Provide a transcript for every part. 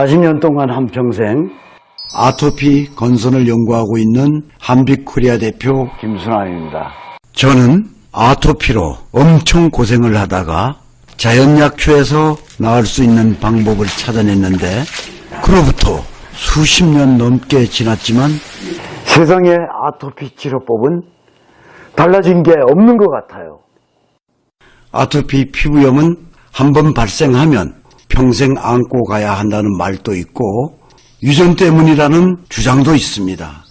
40년 동안 한 평생 아토피 건선을 연구하고 있는 한빛코리아 대표 김순환입니다. 저는 아토피로 엄청 고생을 하다가 자연약초에서 나을 수 있는 방법을 찾아냈는데 그로부터 수십 년 넘게 지났지만 세상의 아토피 치료법은 달라진 게 없는 것 같아요. 아토피 피부염은 한 번 발생하면 평생 안고 가야 한다는 말도 있고 유전 때문이라는 주장도 있습니다.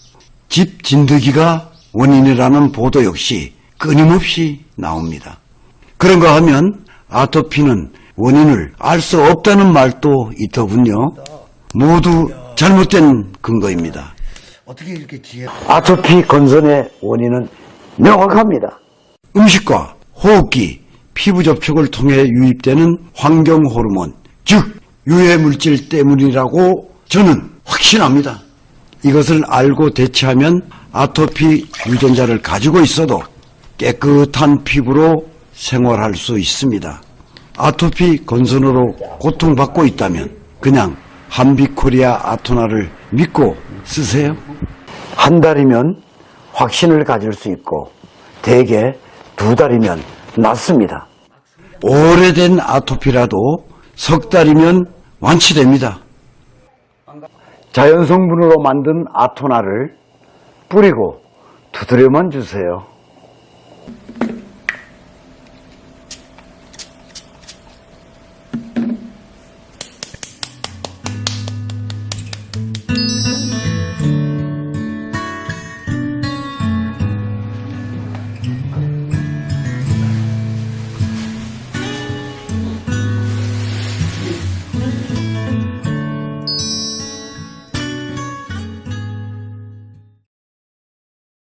집 진드기가 원인이라는 보도 역시 끊임없이 나옵니다. 그런가 하면 아토피는 원인을 알 수 없다는 말도 있더군요. 모두 잘못된 근거입니다. 어떻게 이렇게 지혜 아토피 건선의 원인은 명확합니다. 음식과 호흡기, 피부 접촉을 통해 유입되는 환경 호르몬, 즉 유해 물질 때문이라고 저는 확신합니다. 이것을 알고 대처하면 아토피 유전자를 가지고 있어도 깨끗한 피부로 생활할 수 있습니다. 아토피 건선으로 고통받고 있다면 그냥 한비코리아 아토나를 믿고 쓰세요. 한 달이면 확신을 가질 수 있고 대개 두 달이면 낫습니다. 오래된 아토피라도 석 달이면 완치됩니다. 자연 성분으로 만든 아토나를 뿌리고 두드려만 주세요.